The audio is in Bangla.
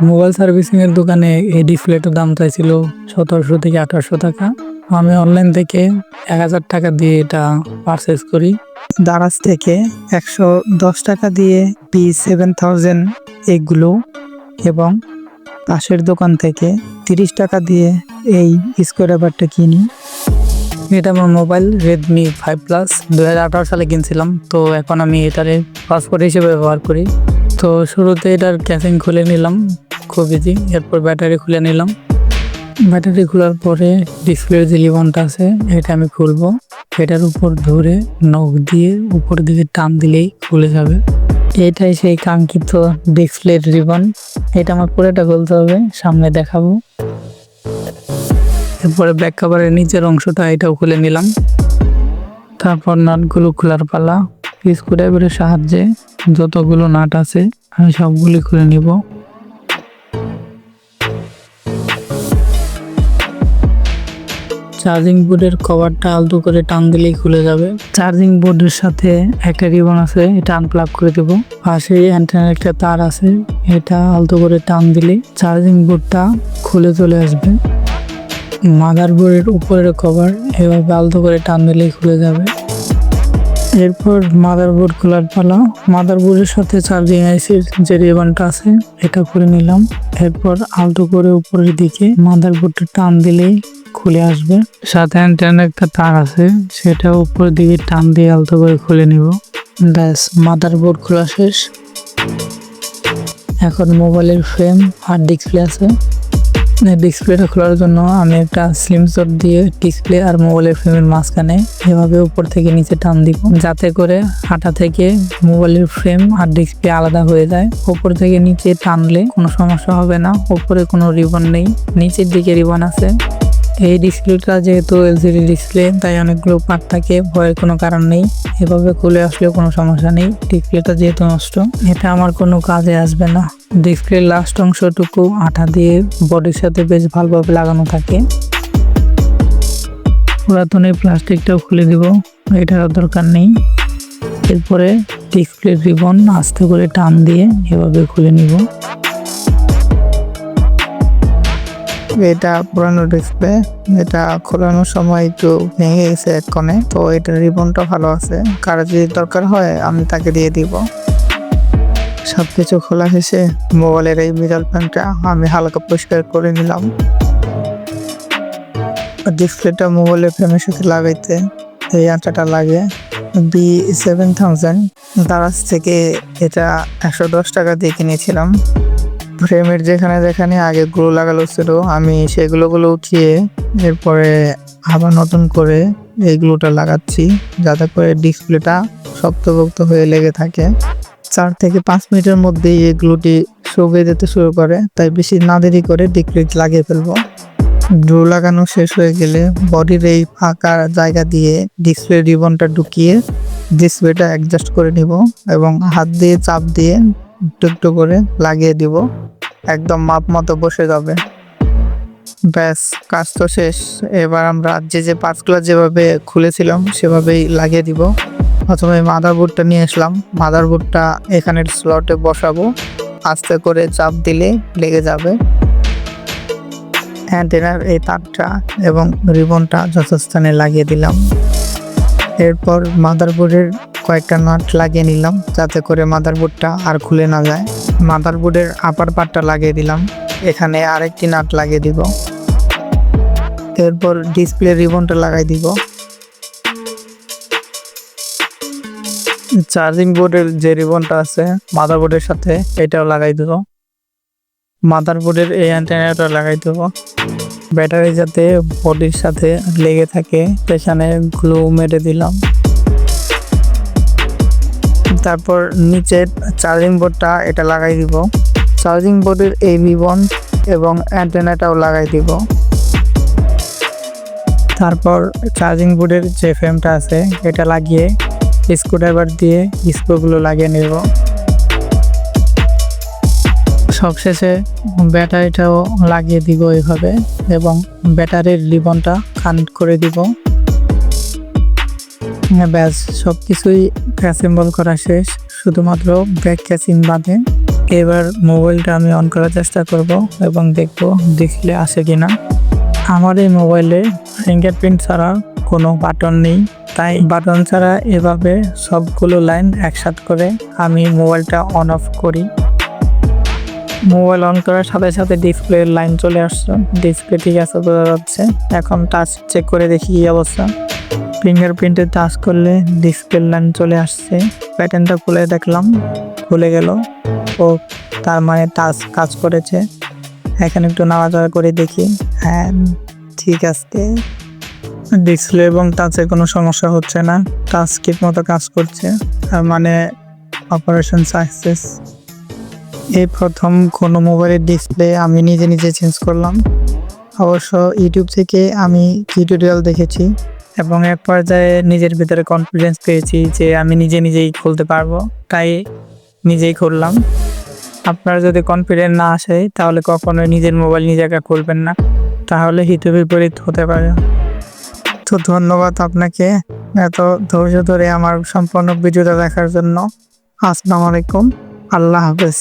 মোবাইল সার্ভিসিং এর দোকানে এই ডিসপ্লেটার দাম চাইছিল সতেরোশো থেকে আঠারোশো টাকা। আমি অনলাইন থেকে এক হাজার টাকা দিয়ে এটা পারচেস করি। দারাজ থেকে একশো দশ টাকা দিয়ে পি সেভেন থাউজেন্ড এগুলো এবং পাশের দোকান থেকে তিরিশ টাকা দিয়ে এই স্কোয়ার ব্যাপারটা কিনি। এটা আমার মোবাইল রেডমি ফাইভ প্লাস দু হাজার আঠারো সালে কিনছিলাম তো এখন আমি এটারে পাসপোর্ট হিসেবে ব্যবহার করি। তো শুরুতে এটার ক্যাসিং খুলে নিলাম, খুব ইজি এরপর ব্যাটারি খুলে নিলাম। ব্যাটারি খোলার পরে ডিসপ্লের যে রিবনটা আছে, এটা আমি খুলবো। এটার উপর ধরে নখ দিয়ে উপর দিকে টান দিলেই খুলে যাবে। এটাই সেই কাঙ্ক্ষিত ডিসপ্লের রিবন এটা আমার পুরোটা খুলতে হবে, সামনে দেখাবো। এরপরে ব্যাক কভারের নিচের অংশটা এটাও খুলে নিলাম। তারপর নাটগুলো খোলার পালা। স্ক্রুড্রাইভারের সাহায্যে যতগুলো নাট আছে আমি সবগুলি খুলে নিব। চার্জিং বোর্ডের কভারটা আলতো করে টান দিলেই খুলে যাবে। চার্জিং বোর্ডের সাথে একটা রিবন আছে এটা আনপ্লাগ করে দেব। পাশে অ্যান্টেনার একটা তার আছে এটা আলতো করে টান দিলে চার্জিং বোর্ডটা খুলে চলে আসবে। মাদারবোর্ডের উপরের কভার এভাবে আলতো করে টান দিলেই খুলে যাবে। এরপর মাদারবোর্ড খোলার পালা। মাদারবোর্ডের সাথে চার্জিং আইসির যে রিবনটা আছে, এটা খুলে নিলাম। এরপর আলতো করে উপরের দিকে মাদারবোর্ডটা টান দিলেই খুলে আসবে। সাথে অ্যান্টেনার একটা তার আছে, সেটা উপরের দিকে টান দিয়ে আলতো করে খুলে নিব। ব্যাস মাদারবোর্ড খোলা শেষ। এখন মোবাইলের ফ্রেম আর ডিসপ্লে আছে। ডিসপ্লেটা খোলার জন্য আমি একটা স্লিম শট দিয়ে ডিসপ্লে আর মোবাইলের ফ্রেমের মাঝখানে এভাবে উপর থেকে নিচে টান দিব। যাতে করে হাঁটা থেকে মোবাইলের ফ্রেম আর ডিসপ্লে আলাদা হয়ে যায়। উপর থেকে নিচে টানলে কোনো সমস্যা হবে না। উপরে কোনো রিবন নেই। নিচের দিকে রিবন আছে। এই ডিসপ্লেটা যেহেতু এলসিডি ডিসপ্লে তাই অনেকগুলো পার্ট থাকে। ভয়ের কোনো কারণ নেই। এভাবে খুলে আসলে কোনো সমস্যা নেই। ডিসপ্লেটা যেহেতু নষ্ট, এটা আমার কোনো কাজে আসবে না। ডিসপ্লের লাস্ট অংশটুকু আঠা দিয়ে বডির সাথে বেশ ভালোভাবে লাগানো থাকে। পুরাতন এই প্লাস্টিকটাও খুলে দিব এটার দরকার নেই। এরপরে ডিসপ্লের রিবন আস্তে করে টান দিয়ে এভাবে খুলে নিব। এটা পুরানো ডিসপ্লে এটা খোলানোর সময় একটু ভেঙে গেছে এক কোণে, তো এটা রিবনটা ভালো আছে। কারও যদি দরকার হয়, আমি তাকে দিয়ে দিব। সবকিছু খোলা শেষে মোবাইলের এই মিডল প্যানটা আমি হালকা পরিষ্কার করে নিলাম। ডিসপ্লেটা মোবাইলের ফ্রেমের সাথে লাগাইতে এই আটাটা লাগে। বি সেভেন থাউজেন্ড দারাজ থেকে এটা একশো দশ টাকা দিয়ে কিনেছিলাম। ফ্রেমের যেখানে যেখানে আগে গ্লো লাগালো ছিল, আমি সেগুলোগুলো উঠিয়ে এরপরে আবার নতুন করে এই গ্লুটা লাগাচ্ছি, যাতে করে ডিসপ্লেটা শক্তভক্ত হয়ে লেগে থাকে। চার থেকে পাঁচ মিনিটের মধ্যেই এই গ্লুটি শুকিয়ে যেতে শুরু করে, তাই বেশি না দেরি করে ডিসপ্লে লাগিয়ে ফেলব। গ্লু লাগানো শেষ হয়ে গেলে বডির এই ফাঁকা জায়গা দিয়ে ডিসপ্লে রিবনটা ঢুকিয়ে ডিসপ্লেটা অ্যাডজাস্ট করে নিব এবং হাত দিয়ে চাপ দিয়ে একটু করে লাগিয়ে দিব। একদম মাপ মতো বসে যাবে। ব্যাস, কাজ তো শেষ। এবার আমরা যে যে পার্টসগুলো যেভাবে খুলেছিলাম সেভাবেই লাগিয়ে দিব। প্রথমে মাদারবোর্ডটা নিয়ে আসলাম। মাদারবোর্ডটা এখানের স্লটে বসাবো। আস্তে করে চাপ দিলে লেগে যাবে। অ্যান্টেনার এই তারটা এবং রিবনটা যথাস্থানে লাগিয়ে দিলাম। এরপর মাদারবোর্ডের কয়েকটা নাট লাগিয়ে নিলাম, যাতে করে মাদারবোর্ডটা আর খুলে না যায়। মাদারবোর্ডের আপার পার্টটা লাগিয়ে দিলাম, এখানে আরেকটি নাট লাগিয়ে দিব। এরপর ডিসপ্লে রিবনটা লাগাই দিব। চার্জিং বোর্ডের যে রিবনটা আছে মাদারবোর্ডের সাথে এটাও লাগাই দেবো। মাদারবোর্ডের এই অ্যান্টেনাটা লাগাই দেবো। ব্যাটারি যাতে বডির সাথে লেগে থাকে সেখানে গ্লু মেরে দিলাম। তারপর নিচের চার্জিং বোর্ডটা এটা লাগাই দিব। চার্জিং বোর্ডের এই রিবন এবং অ্যান্টেনাটাও লাগাই দিব। তারপর চার্জিং বোর্ডের যে ফ্রেমটা আছে, এটা লাগিয়ে স্ক্রুড্রাইভার দিয়ে স্ক্রুগুলো লাগিয়ে নেব। সবশেষে ব্যাটারিটাও লাগিয়ে দিব এইভাবে এবং ব্যাটারির রিবনটা কানেক্ট করে দিব। হ্যাঁ, ব্যাস সব কিছুই অ্যাসেম্বল করা শেষ। শুধুমাত্র ব্যাক ক্যাচিং বাদে এবার মোবাইলটা আমি অন করার চেষ্টা করব এবং দেখব দেখলে আসে কি না আমার এই মোবাইলে ফিঙ্গারপ্রিন্ট ছাড়া কোনো বাটন নেই। তাই বাটন ছাড়া এভাবে সবগুলো লাইন একসাথ করে আমি মোবাইলটা অন অফ করি। মোবাইল অন করার সাথে সাথে ডিসপ্লে লাইন চলে আসছে। ডিসপ্লে ঠিক আছে বোঝা যাচ্ছে। এখন টাচ চেক করে দেখি কি অবস্থা। ফিঙ্গারপ্রিন্টে টাচ করলে ডিসপ্লে লাইন চলে আসছে। প্যাটার্নটা খুলে দেখলাম, খুলে গেল। ও তার মানে টাচ কাজ করেছে। এখানে একটু নাড়াচাড়া করে দেখি। হ্যাঁ ঠিক আছে। ডিসপ্লে এবং টাচে কোনো সমস্যা হচ্ছে না। টাচ ঠিক মতো কাজ করছে। তার মানে অপারেশন সাকসেস এই প্রথম কোনো মোবাইলের ডিসপ্লে আমি নিজে নিজে চেঞ্জ করলাম। অবশ্য ইউটিউব থেকে আমি টিউটোরিয়াল দেখেছি এবং এক পর্যায়ে নিজের ভিতরে কনফিডেন্স পেয়েছি যে আমি নিজে নিজেই খুলতে পারব, তাই নিজেই খুললাম। আপনার যদি কনফিডেন্ট না আসে, তাহলে কখনোই নিজের মোবাইল নিজে একা খুলবেন না, তাহলে হিতে বিপরীত হতে পারে। তো ধন্যবাদ আপনাকে এত ধৈর্য ধরে আমার সম্পূর্ণ ভিডিওটা দেখার জন্য। আসসালামু আলাইকুম, আল্লাহ হাফেজ।